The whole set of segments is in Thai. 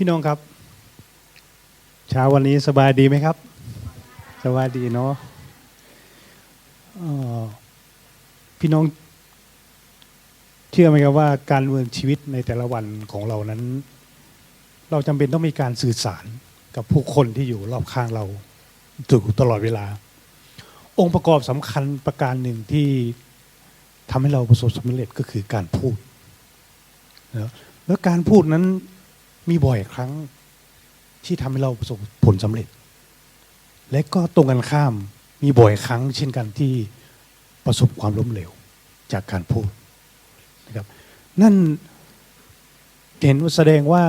พี่น้องครับ เช้าวันนี้สบายดีไหมครับ สบายดีเนาะพี่น้อง เชื่อไหมครับว่าการดำเมืองชีวิตในแต่ละวันของเรานั้น เราจำเป็นต้องมีการสื่อสารกับผู้คนที่อยู่รอบข้างเราอยู่ตลอดเวลา องค์ประกอบสำคัญประการหนึ่งที่ทำให้เราประสบสำเร็จก็คือการพูด แล้วการพูดนั้น มีบ่อยครั้งที่ทำให้เราประสบผลสำเร็จ และก็ตรงกันข้ามมีบ่อยครั้ง เช่นกันที่ประสบความล้มเหลวจากการพูดนะครับ นั่นเห็นแสดงว่า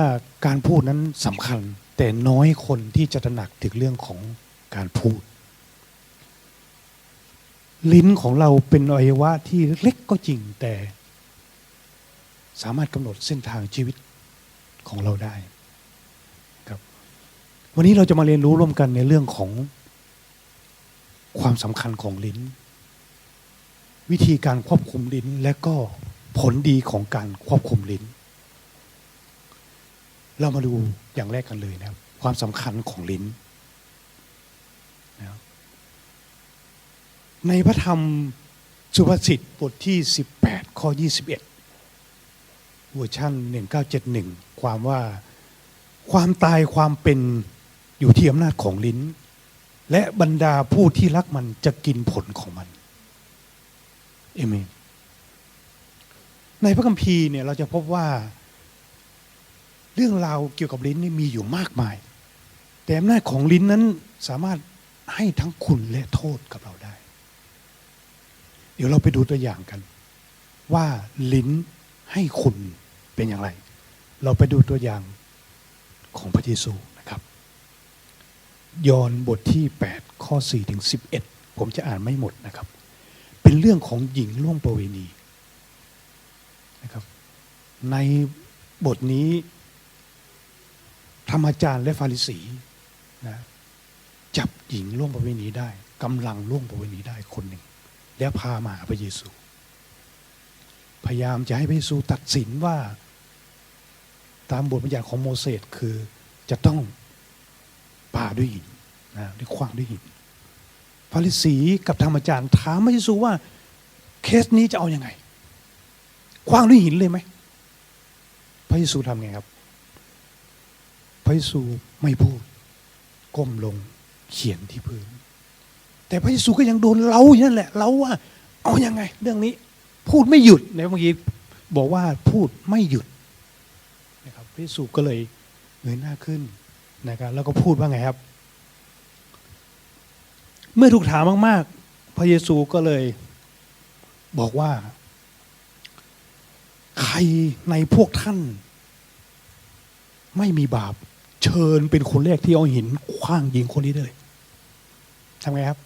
การพูดนั้นสำคัญ แต่น้อยคนที่จะตระหนักถึงเรื่องของการพูด ลิ้นของเราเป็นอวัยวะที่เล็กก็จริงแต่ สามารถกำหนดเส้นทางชีวิต ของเราได้ครับ วันนี้เราจะมาเรียนรู้ร่วมกันในเรื่องของความสำคัญของลิ้น วิธีการควบคุมลิ้นและก็ผลดีของการควบคุมลิ้น เรามาดูอย่างแรกกันเลยนะครับ ความสำคัญของลิ้นนะในพระธรรมสุภาษิตบทที่ 18 ข้อ 21 เวอร์ชัน1971 ความว่าความตายความเป็นอยู่ที่อำนาจของลิ้น และบรรดาผู้ที่รักมันจะกินผลของมันเอเมนในพระคัมภีร์เนี่ยเราจะพบว่า เรื่องราวเกี่ยวกับลิ้นนี่มีอยู่มากมาย แต่อำนาจของลิ้นนั้นสามารถให้ทั้งคุณและโทษกับเราได้ เดี๋ยวเราไปดูตัวอย่างกัน ว่าลิ้น ให้คุณเป็นอย่างไร เราไปดูตัวอย่างของพระเยซูนะครับ ยอห์นบทที่ 8 ข้อ 4 ถึง 11 ผมจะอ่านไม่หมดนะครับ เป็นเรื่องของหญิงล่วงประเวณีนะครับ ในบทนี้ ธรรมจารย์และฟาริสีนะจับหญิงล่วงประเวณีได้กำลังล่วงประเวณีได้คนหนึ่ง แล้วพามาหาพระเยซู พยายามจะให้พระเยซูตัดสินว่า ตามบทบัญญัติของโมเสสคือจะต้องป่าด้วยหินนะด้วยขวางด้วยหินฟาริสีกับธรรมจารย์ถามพระเยซูว่า เคสนี้จะเอาอยัางไงขว้างด้วยหินเลยไหมพระเยซูทำไงครับ พระเยซูไม่พูด ก้มลงเขียนที่พื้น แต่พระเยซูก็ยังโดนเล้าอยู่นั่นแหละเล้าว่า เอาอยัางไง เรื่องนี้ พูดไม่หยุดในเมื่อกี้บอกว่าพูดไม่หยุดนะครับพระเยซูก็เลยเงยหน้าขึ้นนะครับแล้วก็พูดว่าไงครับ เมื่อถูกถามมาก ๆ พระเยซูก็เลยบอกว่า ใครในพวกท่าน ไม่มีบาป เชิญเป็นคนแรกที่เอาหินคว้างยิงคนนี้ได้เลยทำไงครับ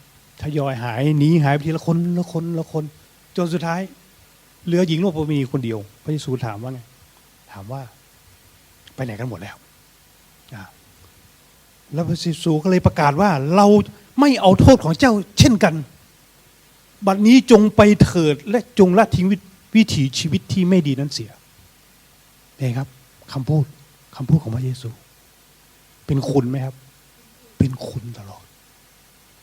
ทยอยหายหนีหายไปทีละคนละคนละคน จนสุดท้าย เหลือหญิงโลกมีคนเดียว พระเยซูถามว่าไง ถามว่าไปไหนกันหมดแล้วอ่าแล้วพระเยซูก็เลยประกาศว่า เราไม่เอาโทษของเจ้า เช่นกัน บัดนี้จงไปเถิดและจงละทิ้งวิวถีชีวิตที่ไม่ดีนั้นเสียเองครับคำพูดคำพูดของพระเยซู เป็นคุณไหมครับ เป็นคุณตลอด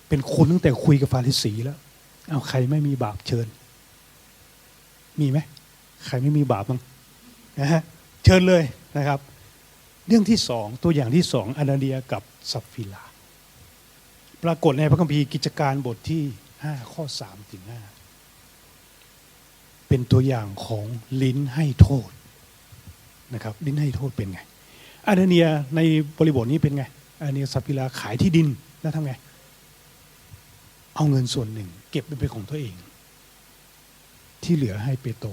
เป็นคุณตั้งแต่คุยกับฟาริสีแล้ว เอาใครไม่มีบาปเชิญ มีไหมใครไม่มีบาปบ้างนะฮะเชิญเลยนะครับ เรื่องที่สองตัวอย่างที่สองอนาเดียกับสัฟฟิลา ปรากฏในพระคัมภีร์กิจการบทที่ห้าข้อสามถึงห้าเป็นตัวอย่างของลิ้นให้โทษนะครับ ลิ้นให้โทษเป็นไงอานาเนียในบริบทนี้เป็นไงอานาเนียสัฟฟิลาขายที่ดินแล้วทำไง เอาเงินส่วนหนึ่ง เก็บไปเป็นของตัวเอง ที่เหลือให้เปโตร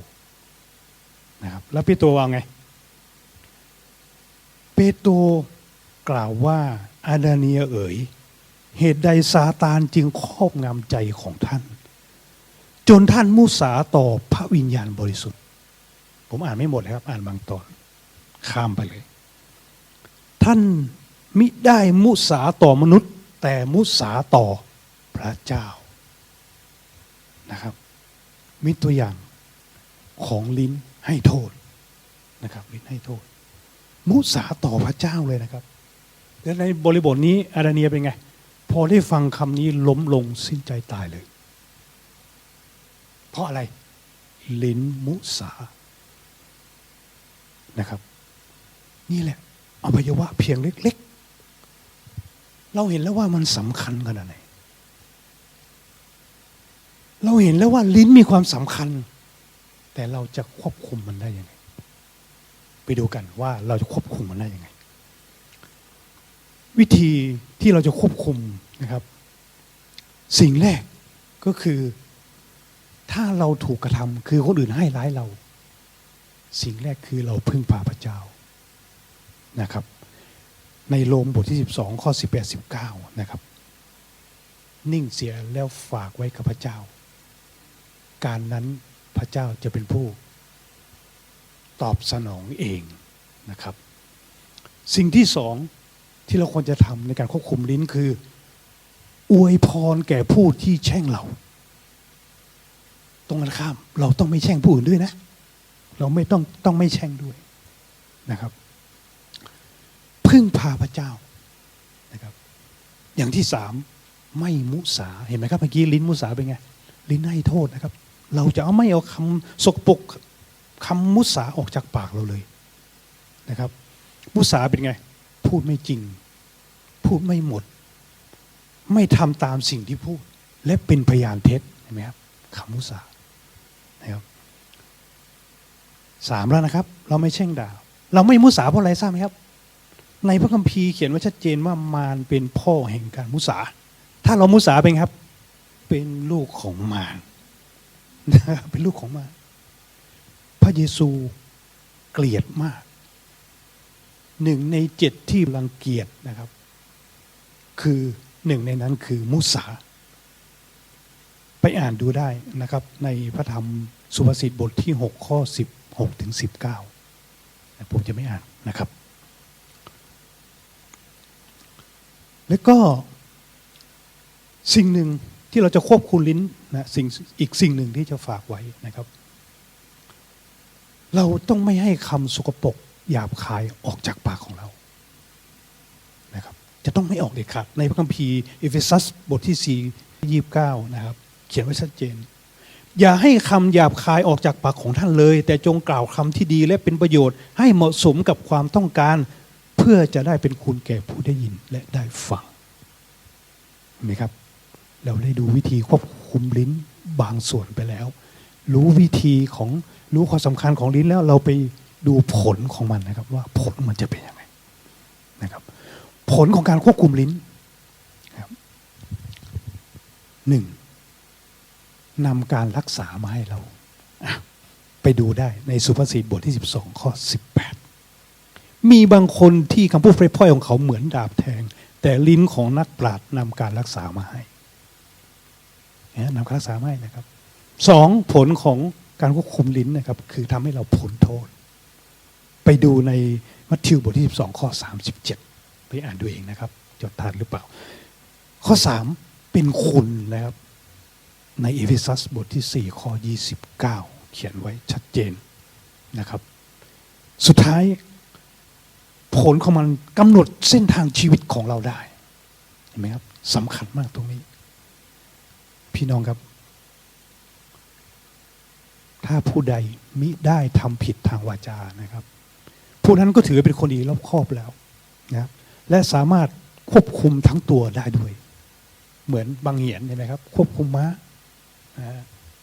นะครับแล้วเปโตรว่าไง เปโตรกล่าวว่าอาดาเนียเอ๋ย เหตุใดซาตานจึงครอบงำใจของท่าน จนท่านมุสาต่อพระวิญญาณบริสุทธิ์ ผมอ่านไม่หมดเลยครับ อ่านบางตอน ข้ามไปเลย ท่านมิได้มุสาต่อมนุษย์ แต่มุสาต่อพระเจ้านะครับ มีตัวอย่างของลิ้นให้โทษนะครับ ลิ้นให้โทษ มุสาต่อพระเจ้าเลยนะครับและในบริบทนี้อาราเนียเป็นไง พอได้ฟังคำนี้ล้มลงสิ้นใจตายเลย เพราะอะไร ลิ้นมุสานะครับ นี่แหละอวัยวะเพียงเล็ก ๆ เราเห็นแล้วว่ามันสำคัญขนาดไหน เราเห็นแล้วว่าลิ้นมีความสำคัญ แต่เราจะควบคุมมันได้ยังไง ไปดูกันว่าเราจะควบคุมมันได้ยังไง วิธีที่เราจะควบคุมนะครับ สิ่งแรกก็คือ ถ้าเราถูกกระทำคือคนอื่นให้ร้ายเรา สิ่งแรกคือเราพึ่งพาพระเจ้านะครับ ในโรมบทที่ 12 ข้อ 18 19 นะครับ นิ่งเสียแล้วฝากไว้กับพระเจ้า การนั้นพระเจ้าจะเป็นผู้ตอบสนองเองนะครับ สิ่งที่สองที่เราควรจะทำในการควบคุมลิ้นคือ อวยพรแก่ผู้ที่แช่งเรา ตรงกันข้าม เราต้องไม่แช่งผู้อื่นด้วยนะ เราไม่ต้องต้องไม่แช่งด้วยนะครับ พึ่งพาพระเจ้านะครับ อย่างที่สามไม่มุสาเห็นไหมครับเมื่อกี้ลิ้นมุสาเป็นไงลิ้นให้โทษนะครับ เราจะเอาไม่เอาคำสกปรกคำมุสาออกจากปากเราเลยนะครับ มุสาเป็นไง พูดไม่จริง พูดไม่หมด ไม่ทำตามสิ่งที่พูด และเป็นพยานเท็จเห็นไหมครับคำมุสานะครับสามแล้วนะครับ เราไม่แช่งด่า เราไม่มุสาเพราะอะไรทราบไหมครับ ในพระคัมภีร์เขียนไว้ชัดเจนว่ามารเป็นพ่อแห่งการมุสา ถ้าเรามุสาเป็นครับ เป็นลูกของมาร เป็นลูกของมารพระเยซูเกลียดมาก หนึ่งในเจ็ดที่รังเกียจนะครับ คือหนึ่งในนั้นคือมุสา ไปอ่านดูได้นะครับ ในพระธรรมสุภาษิตบทที่ 6 ข้อ 16 ถึง 19 ผมจะไม่อ่านนะครับ แล้วก็สิ่งหนึ่ง ที่เราจะควบคุมลิ้นนะสิ่งอีกสิ่งหนึ่งที่จะฝากไว้นะครับ เราต้องไม่ให้คำสกปรกหยาบคายออกจากปากของเรานะครับ จะต้องไม่ออกเด็ดขาดในพระคัมภีร์เอเฟซัสบทที่4 29นะครับ เขียนไว้ชัดเจน อย่าให้คำหยาบคายออกจากปากของท่านเลย แต่จงกล่าวคำที่ดีและเป็นประโยชน์ให้เหมาะสมกับความต้องการ เพื่อจะได้เป็นคุณแก่ผู้ได้ยินและได้ฟังเห็นไหมครับ เราได้ดูวิธีควบคุมลิ้นบางส่วนไปแล้ว รู้วิธีของรู้ความสำคัญของลิ้นแล้วเราไปดูผลของมันนะครับ ว่าผลมันจะเป็นยังไงนะครับ ผลของการควบคุมลิ้นครับหนึ่งนำการรักษามาให้เรา ไปดูได้ในสุภาษิตบทที่ 12 ข้อ 18 มีบางคนที่คำพูดพร่อยของเขาเหมือนดาบแทง แต่ลิ้นของนักปราชญ์นำการรักษามาให้ นี่ยนำการักษามาให้นะครับสองผลของการควบคุมลิ้นนะครับ คือทำให้เราพ้นโทษ ไปดูในมัทธิวบทที่ 12 ข้อ 37 ไปอ่านดูเองนะครับ จดทันหรือเปล่า ข้อ 3 เป็นคุณนะครับ ในเอเฟซัสบทที่ 4 ข้อ 29 เขียนไว้ชัดเจนนะครับ สุดท้ายผลของมันกำหนดเส้นทางชีวิตของเราได้ เห็นไหมครับสำคัญมากตรงนี้ พี่น้องครับ ถ้าผู้ใดมิได้ทำผิดทางวาจานะครับ ผู้นั้นก็ถือเป็นคนดีรอบครอบแล้วนะครับและสามารถควบคุมทั้งตัวได้ด้วย เหมือนบางเหียนเห็นไหมครับ ควบคุมม้า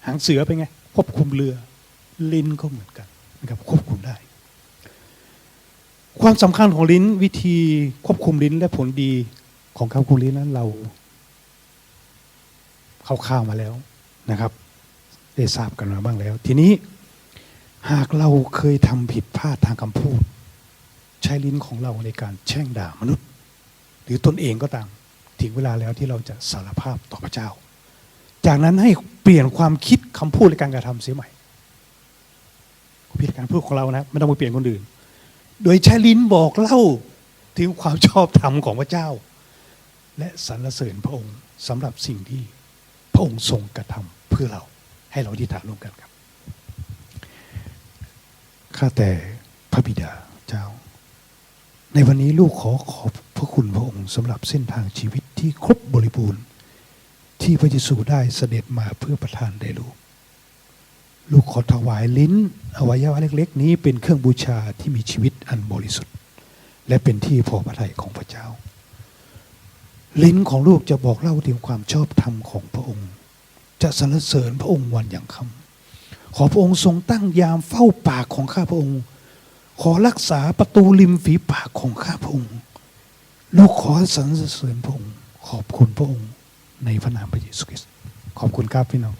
หางเสือเป็นไง ควบคุมเรือ ลิ้นก็เหมือนกันนะครับ ควบคุมได้ ความสำคัญของลิ้นวิธีควบคุมลิ้นและผลดีของการควบคุมลิ้นนั้นเรา เข้าวๆมาแล้วนะครับ ได้ทราบกันมาบ้างแล้ว ทีนี้หากเราเคยทำผิดพลาดทางคำพูด ใช้ลิ้นของเราในการแช่งด่ามนุษย์ หรือตนเองก็ตามถึงเวลาแล้วที่เราจะสารภาพต่อพระเจ้า จากนั้นให้เปลี่ยนความคิดคำพูดและการกระทำเสียใหม่ความคิการพูดของเรานะไม่ต้องไปเปลี่ยนคนอื่น โดยใช้ลิ้นบอกเล่าถึงความชอบธรรมของพระเจ้า และสรรเสริญพระองค์สำหรับสิ่งที่ พระองค์ทรงกระทำเพื่อเราให้เราอธิษฐานร่วมกันครับ ข้าแต่พระบิดาเจ้า ในวันนี้ลูกขอขอบพระคุณพระองค์สำหรับเส้นทางชีวิตที่ครบบริบูรณ์ ที่พระเยซูได้เสด็จมาเพื่อประทานแด่ลูก ลูกขอถวายลิ้น อวัยวะเล็ก ๆ นี้เป็นเครื่องบูชาที่มีชีวิตอันบริสุทธิ์ และเป็นที่พอพระทัยของพระเจ้า ลิ้นของลูกจะบอกเล่าถึงความชอบธรรมของพระองค์ จะสรรเสริญพระองค์วันอย่างคำขอพระองค์ทรงตั้งยามเฝ้าปากของข้าพระองค์ ขอรักษาประตูริมฝีปากของข้าพระองค์ ลูกขอสรรเสริญพระองค์ ขอบคุณพระองค์ในพระนามพระเยซูคริสต์ขอบคุณครับพี่น้อง